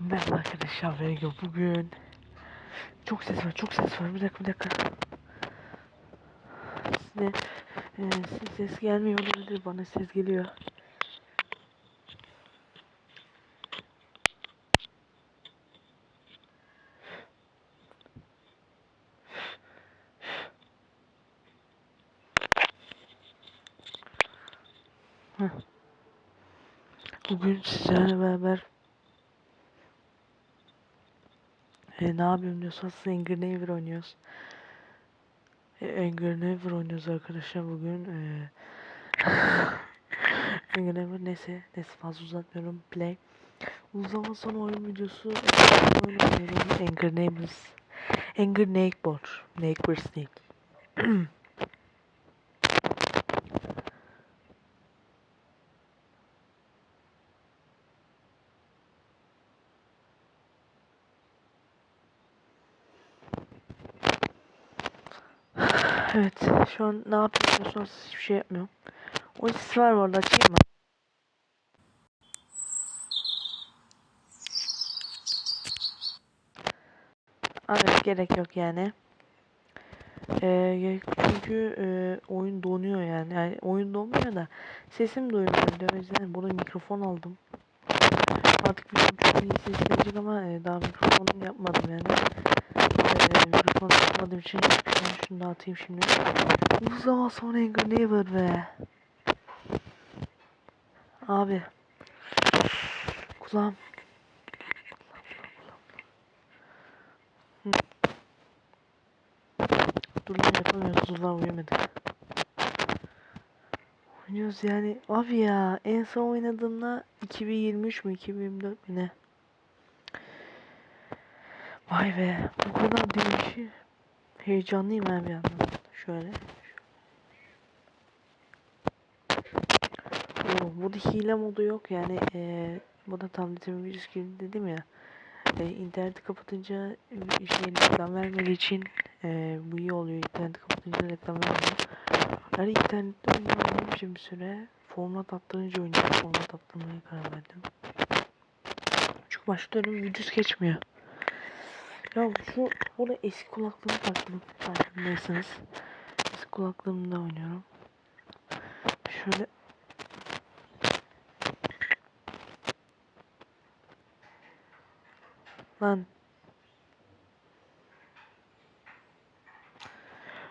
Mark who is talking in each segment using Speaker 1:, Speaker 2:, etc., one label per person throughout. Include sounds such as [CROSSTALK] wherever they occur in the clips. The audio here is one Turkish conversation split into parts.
Speaker 1: Merhaba arkadaşlar Vega bugün çok ses var çok ses var. Bir dakika bir dakika. Size e, size ses gelmiyor olabilir bana ses geliyor. Bugün sizlerle beraber E, ne yapıyorum diyorsanız Angry Neighbor oynuyoruz. E, Angry Neighbor oynuyoruz arkadaşlar bugün. E, [LAUGHS] Angry Neighbor neyse, neyse fazla uzatmıyorum. Play. Uzun sonra oyun videosu oyun oynuyorum. Angry Neighbors. Angry Neighbor. Neighbors değil. [CLEARS THROAT] Evet, şu an ne yapıyorsunuz? Hiçbir şey yapmıyorum. O sis var bu arada açayım mı? Evet, gerek yok yani. Ee, çünkü e, oyun donuyor yani. yani. Oyun donmuyor da sesim duymuyor. O yüzden burada mikrofon aldım. Artık bir çok iyi ses ama e, daha mikrofonu yapmadım yani. E, mikrofon yapmadığım için şunu, şunu da atayım şimdi. Uzun zaman sonra Angry Neighbor be. Abi. Kulağım. Dur lan yapamıyoruz. Dur lan uyumadık. Oynuyoruz yani. Abi ya en son oynadığımda 2023 mü 2024 mü ne? Vay be. Bu kadar değişi. Heyecanlıyım ben bir yandan. Şöyle. Oo, burada hile modu yok yani e, bu da tabletimin virüs gibi dedim ya e, interneti kapatınca şey reklam vermediği için e, bu iyi oluyor interneti kapatınca reklam vermiyor yani internette oynayamayacağım bir süre format attırınca oynayacağım format attırmaya karar verdim çünkü önüm virüs geçmiyor ya şu burada eski kulaklığımı taktım farkındaysanız eski kulaklığımda oynuyorum şöyle Lan.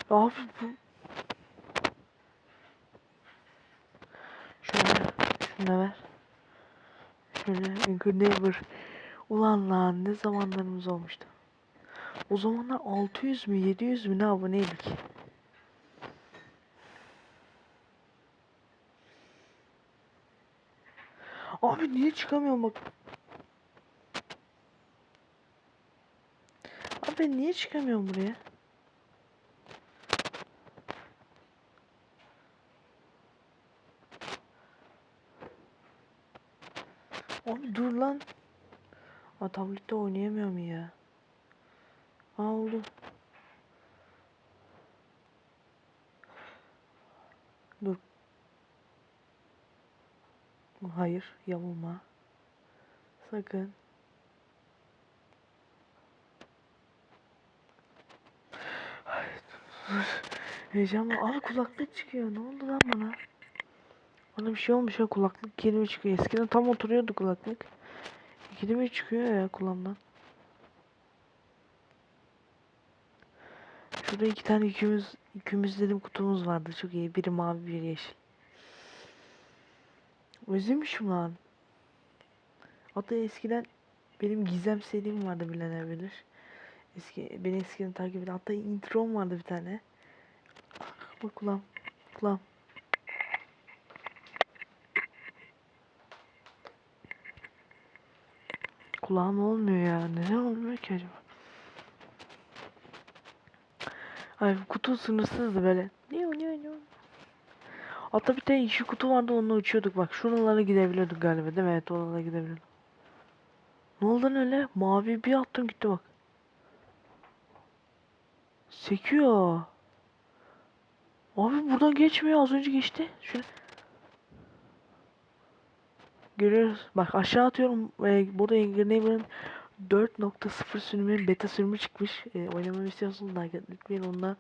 Speaker 1: Abi bu. Şöyle. Şunu ver. Şöyle. Good neighbor. Ulan lan ne zamanlarımız olmuştu. O zamanlar 600 mü 700 mü ne aboneydik. Abi niye çıkamıyorum bak. Abi niye çıkamıyorum buraya? Abi dur lan. Aa tablette oynayamıyorum ya. Oldu. Dur. Hayır, yamulma. Sakın. Heyecanlı. Aa kulaklık çıkıyor. Ne oldu lan bana? Bana bir şey olmuş ya kulaklık kelime çıkıyor. Eskiden tam oturuyordu kulaklık. Kelime çıkıyor ya kulağımdan. Şurada iki tane yükümüz, yükümüz dedim kutumuz vardı. Çok iyi. Biri mavi biri yeşil. Özlemişim lan. Hatta eskiden benim gizem serim vardı bilenler bilir. Eski, beni eskiden takip eden. Hatta introm vardı bir tane. Bak kulağım. Kulağım. Kulağım olmuyor ya. Neden olmuyor ki acaba? Ay kutu sınırsızdı böyle. Niye niye niye? Hatta bir tane işi kutu vardı onunla uçuyorduk bak. Şuralara gidebiliyorduk galiba değil mi? Evet oralara gidebiliyorduk. Ne oldu öyle? Mavi bir attım gitti bak. Sekiyor. Abi buradan geçmiyor az önce geçti. Şöyle. Görüyoruz. Bak aşağı atıyorum. E, burada Neighbor'ın 4.0 sürümünün beta sürümü çıkmış. E, oynamamı istiyorsanız like et- lütfen onunla.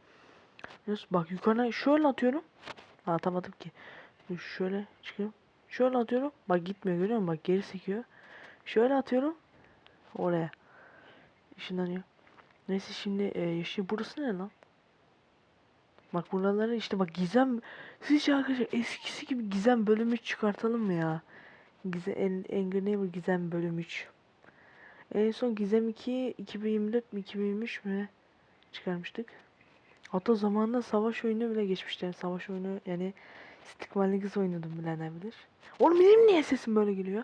Speaker 1: Bak yukarıdan şöyle atıyorum. Ha, atamadım ki. Şöyle çıkıyorum. Şöyle atıyorum. Bak gitmiyor görüyor musun? Bak geri sekiyor. Şöyle atıyorum. Oraya. Işınlanıyor. Neyse şimdi e, yaşıyor. Burası ne lan? Bak buraları işte bak gizem. Sizce arkadaşlar eskisi gibi gizem bölümü çıkartalım mı ya? Gizem Angry Neighbor gizem bölüm 3. En son gizem 2 2024 mi 2023 mü çıkarmıştık. Hatta zamanında savaş oyunu bile geçmişler. Savaş oyunu yani Stickman kız oynadım bilenler bilir. Oğlum benim niye sesim böyle geliyor?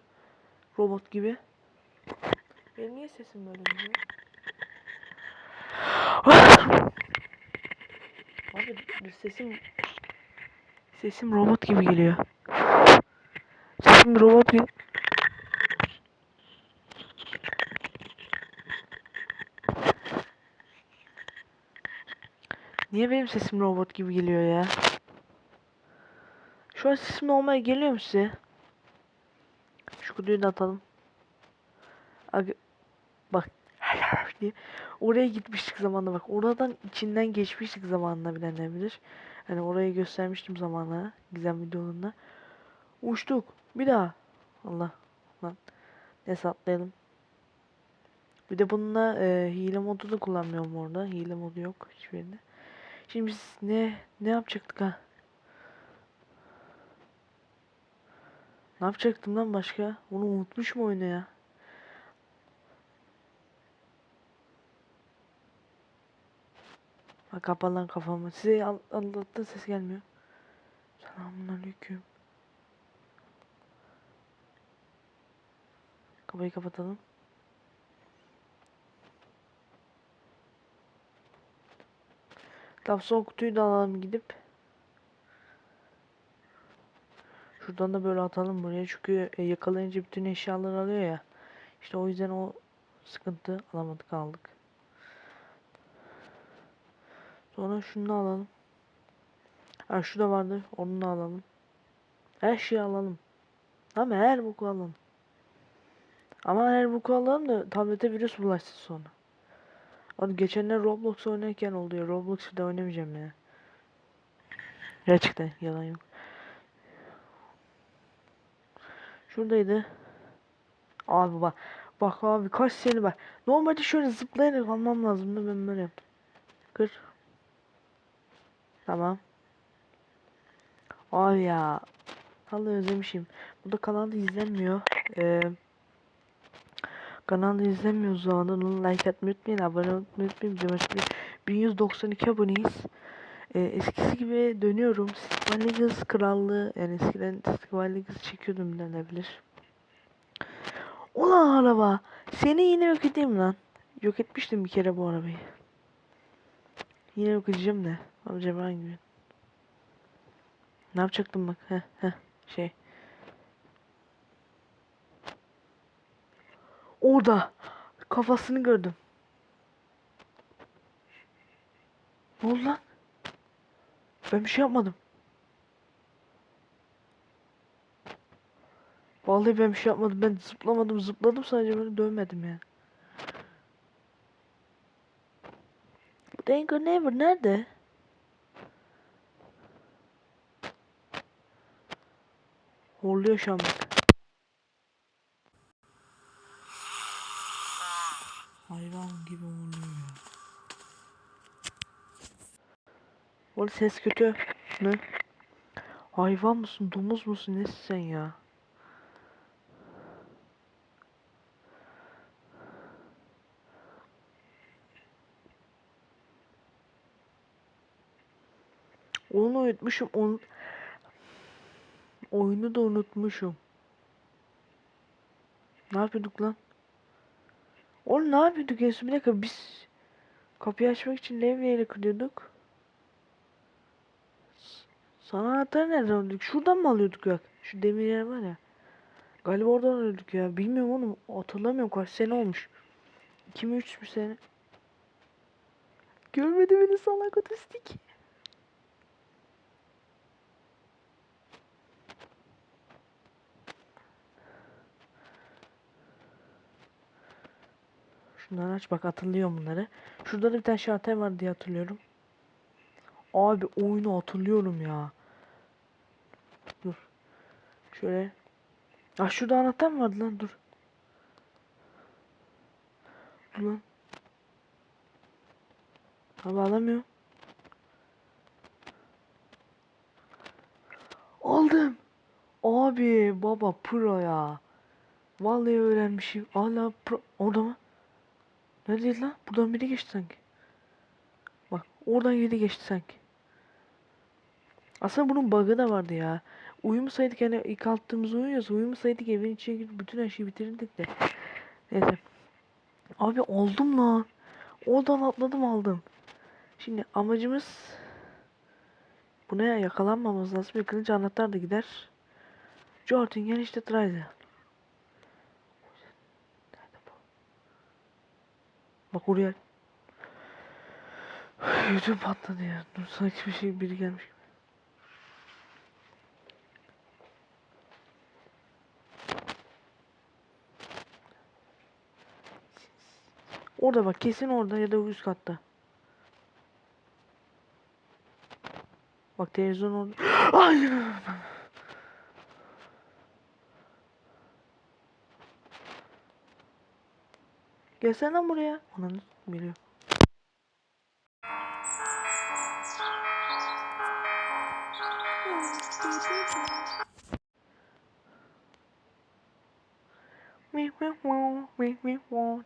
Speaker 1: Robot gibi. Benim niye sesim böyle geliyor? [GASPS] Abi sesim sesim robot gibi geliyor. Sesim robot gibi. Niye benim sesim robot gibi geliyor ya? Şu an sesim normal geliyor mu size? Şu kutuyu da atalım. Aga, bak. [LAUGHS] Diye. Oraya gitmiştik zamanında bak. Oradan içinden geçmiştik zamanında bilenler bilir. Hani orayı göstermiştim zamanla. Gizem videolarında. Uçtuk. Bir daha. Allah. Lan. Neyse atlayalım. Bir de bununla e, hile modu da kullanmıyorum orada. Hile modu yok hiçbirinde. Şimdi biz ne ne yapacaktık ha? Ne yapacaktım lan başka? Onu unutmuş mu oyunu ya? Bak kapat lan kafamı. Size al- anlattığın ses gelmiyor. Selamünaleyküm. Kapıyı kapatalım. Tamam son kutuyu da alalım gidip. Şuradan da böyle atalım buraya çünkü e, yakalayınca bütün eşyaları alıyor ya. İşte o yüzden o sıkıntı alamadık aldık. Sonra şunu alalım. Ha şu da vardı. Onu da alalım. Her şeyi alalım. Ama her boku alalım. Ama her boku alalım da tablete virüs bulaşsın sonra. Abi geçenler Roblox oynarken oluyor. Roblox'u da oynamayacağım ya. Gerçekten yalan yok. Şuradaydı. Abi bak. Bak abi kaç seni bak. Normalde şöyle zıplayarak almam lazımdı ben böyle yaptım. Kır. Tamam. Abi ya. Vallahi özlemişim. Burada kanalda izlenmiyor. Ee, kanalda izlenmiyor o da onu like atmayı unutmayın. Abone olmayı unutmayın. Bizim açmayı. 1192 aboneyiz. Ee, eskisi gibi dönüyorum. Stikman Legacy krallığı. Yani eskiden Stikman Legacy çekiyordum bilenebilir. Ulan araba. Seni yine yok edeyim lan. Yok etmiştim bir kere bu arabayı. Yine yok edeceğim de. Amcam hangi gün? Ne yapacaktım bak. Heh heh. Şey. Orada. Kafasını gördüm. Ne oldu lan? Ben bir şey yapmadım. Vallahi ben bir şey yapmadım. Ben zıplamadım. Zıpladım sadece böyle dövmedim yani. Dango Never nerede? Horluyor şu an bak. Hayvan gibi horluyor ya. Oğlum ses kötü mü? Hayvan mısın, domuz musun, nesin ya? Onu unutmuşum, onu... Oyunu da unutmuşum. Ne yapıyorduk lan? Oğlum ne yapıyorduk en son? Bir dakika biz... Kapıyı açmak için levyeyle kırıyorduk. Sana anahtarı nereden alıyorduk? Şuradan mı alıyorduk ya? Şu demir yer var ya. Galiba oradan alıyorduk ya. Bilmiyorum oğlum. Hatırlamıyorum kaç sene olmuş. 2 mi 3 mü sene? Görmedi beni salak otistik. Şunları aç bak hatırlıyorum bunları. Şurada da bir tane şalter var diye hatırlıyorum. Abi oyunu hatırlıyorum ya. Dur. Şöyle. Ah şurada anahtar mı vardı lan dur. Dur lan. Abi alamıyorum. Aldım. Abi baba pro ya. Vallahi öğrenmişim. Hala pro. Orada mı? Neredeydi lan? Buradan biri geçti sanki. Bak oradan biri geçti sanki. Aslında bunun bug'ı da vardı ya. Uyumasaydık yani ilk attığımız uyuyoruz. Uyumasaydık evin içine girip bütün her şeyi bitirirdik de. Neyse. Abi oldum lan. Oradan atladım aldım. Şimdi amacımız buna yakalanmamamız lazım. Yakalayınca anahtar da gider. Jortingen işte Trize. Nerede bu? Bak oraya. [SIGHS] Yüzüm patladı ya. Dur sanki bir şey biri gelmiş gibi. Orada bak kesin orada ya da üst katta. Bak televizyon orada. [GASPS] Ay! Gelsene lan buraya. Ananı biliyor.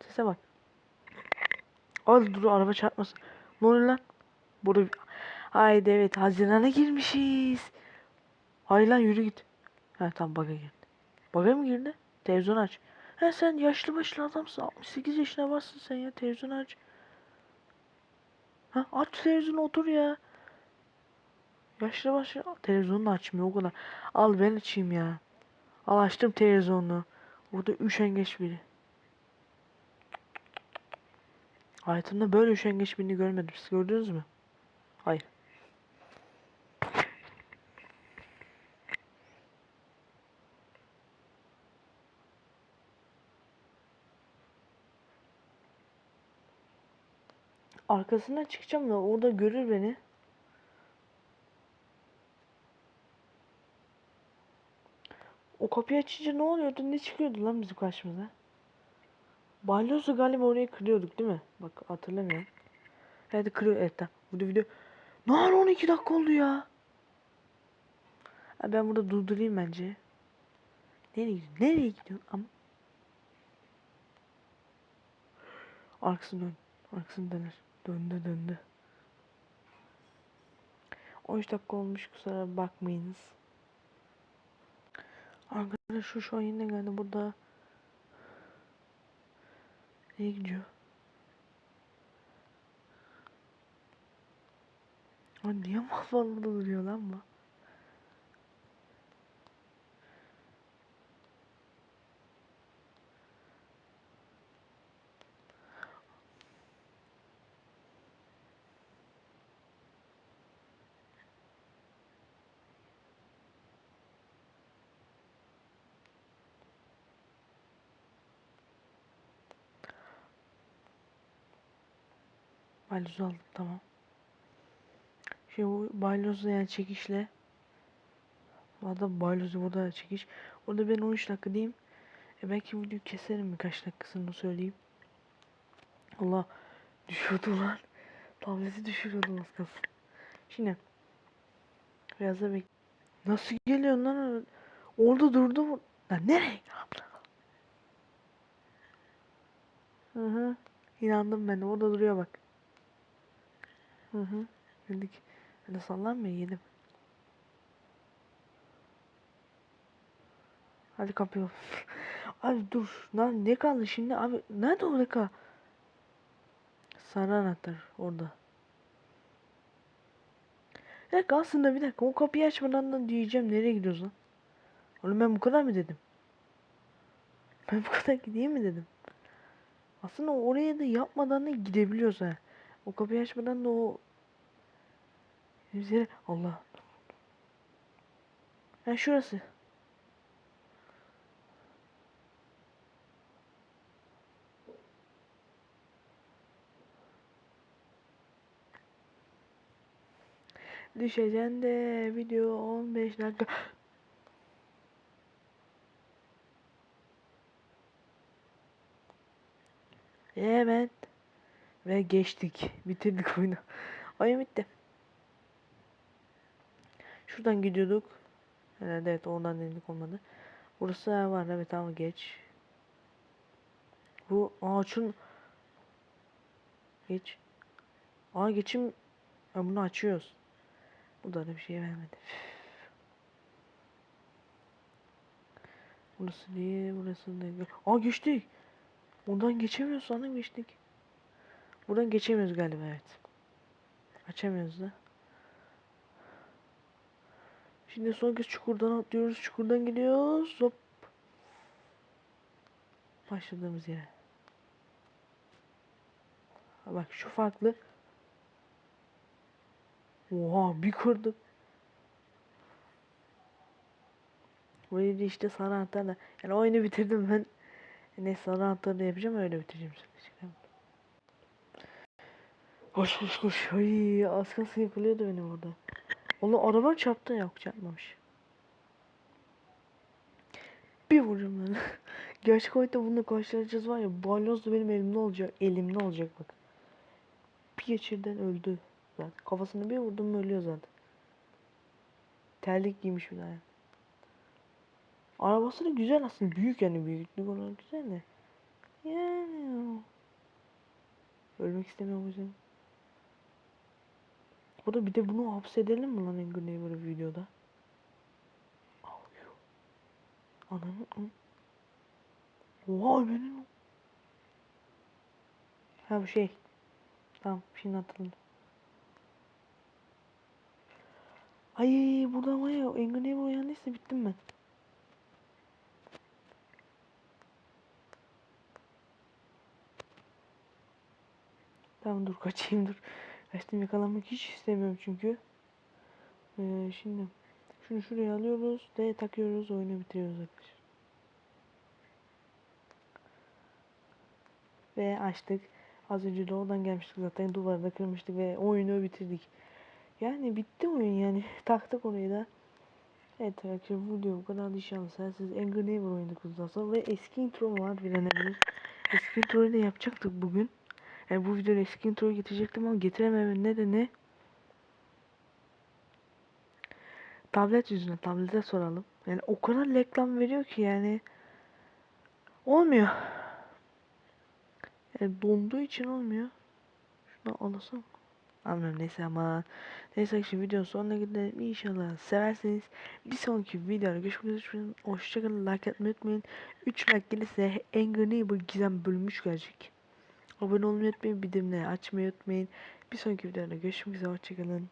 Speaker 1: Sese bak. Az dur araba çarpmasın. Ne oluyor lan? Burada. Haydi evet Haziran'a girmişiz. Hayır lan yürü git. Ha tamam baga girdi. Baga mı girdi? Televizyon aç. Ha sen yaşlı başlı adamsın. 68 yaşına varsın sen ya. Televizyon aç. Ha aç televizyonu otur ya. Yaşlı başlı televizyonu da açmıyor o kadar. Al ben açayım ya. Al açtım televizyonu. Burada üşengeç biri. Hayatımda böyle üşengeç birini görmedim. Siz gördünüz mü? Hayır. Arkasına çıkacağım da orada görür beni. O kapıyı açınca ne oluyordu? Ne çıkıyordu lan bizim karşımıza? Balyozla galiba orayı kırıyorduk değil mi? Bak hatırlamıyorum. Evet kırıyor evet tamam. Burada video. Var 12 dakika oldu ya. Ha, ben burada durdurayım bence. Nereye gidiyorsun? Nereye gidiyorsun? Ama... Arkasını dön. Arkasını döner. Döndü döndü. 13 dakika olmuş kusura bakmayınız. Arkadaşlar şu an yine geldi burada. Nereye gidiyor? Lan niye mahvolda burada duruyor lan bu? Balyoz aldım tamam. Şey bu balyozla yani çekişle. Adam balyozu burada da çekiş. Orada ben 13 dakika diyeyim. E belki videoyu keserim birkaç dakikasını söyleyeyim. Allah düşüyordu lan. Tableti düşürüyordu az kalsın. Şimdi biraz da bek. Nasıl geliyorsun lan? Orada durdu mu? Lan nereye? Hı hı. İnandım ben. Orada duruyor bak. Hı hı. Dedik. Hadi sallanmıyor yedim. Hadi kapıyor. [LAUGHS] abi dur. Lan ne kaldı şimdi abi? Nerede o deka? Sarı anahtar orada. Dakika aslında bir dakika o kapıyı açmadan da diyeceğim nereye gidiyoruz lan? Oğlum ben bu kadar mı dedim? Ben bu kadar gideyim mi dedim? Aslında oraya da yapmadan da gidebiliyoruz ha. O kapıyı açmadan da o üzeri Allah. Ha şurası. Düşecen de video 15 dakika. Evet. Ve geçtik. Bitirdik oyunu. [LAUGHS] Oyun bitti. Şuradan gidiyorduk. Herhalde evet oradan denedik olmadı. Burası var evet ama geç. Bu ağaçın geç. Aa geçim ha, bunu açıyoruz. Bu da bir şey vermedi. Burası değil, burası değil. Aa geçtik. Buradan geçemiyoruz sanırım geçtik. Buradan geçemiyoruz galiba evet. Açamıyoruz da. Şimdi son kez çukurdan atlıyoruz. Çukurdan gidiyoruz. Hop. Başladığımız yere. Bak şu farklı. Oha bir kırdık. Böyle işte sarı anahtarla. Yani oyunu bitirdim ben. Ne sarı anahtarla yapacağım öyle bitireceğim. şimdi. Koş koş koş. Ay az kalsın yakılıyordu beni burada. Oğlum araba çarptı yok çarpmamış. Bir vuracağım ben. [LAUGHS] Gerçek hayatta bununla karşılaşacağız var ya balyoz da benim elimde olacak. Elimde olacak bak. Bir geçirden öldü zaten. Kafasını bir vurdum ölüyor zaten. Terlik giymiş bir daha. Arabası da güzel aslında. Büyük yani büyüklük olarak güzel de. Yani. Ölmek istemiyorum o yüzden. Burada bir de bunu hapsedelim mi lan Angry Neighbor'ı videoda? Ananı Oha benim. Ha bu şey. Tamam şimdi hatırladım. Ay burada var ya Angry Neighbor uyandıysa bittim ben. Tamam dur kaçayım dur. Kaçtım yakalanmak hiç istemiyorum çünkü. Ee, şimdi şunu şuraya alıyoruz. D takıyoruz. Oyunu bitiriyoruz arkadaşlar. Ve açtık. Az önce de oradan gelmiştik zaten. Duvarda kırmıştık ve oyunu bitirdik. Yani bitti oyun yani. [LAUGHS] Taktık orayı da. Evet arkadaşlar bu video bu kadar inşallah. Siz Angry Neighbor oynadık bundan sonra. Ve eski intro var bilenebilir. Eski introyu da yapacaktık bugün. Yani bu videoda eski introyu getirecektim ama getiremememin nedeni tablet yüzünden. Tablete soralım. Yani o kadar reklam veriyor ki yani olmuyor. Yani donduğu için olmuyor. Şunu alasam. Anlamıyorum neyse ama. Neyse şimdi videonun sonuna gidelim. İnşallah severseniz bir sonraki videoda görüşmek üzere. Hoşçakalın. Like atmayı unutmayın. 3 like gelirse Angry Neighbor gizem bölünmüş gelecek. Abone olmayı unutmayın. Bildirimleri açmayı unutmayın. Bir sonraki videoda görüşmek üzere. Hoşçakalın.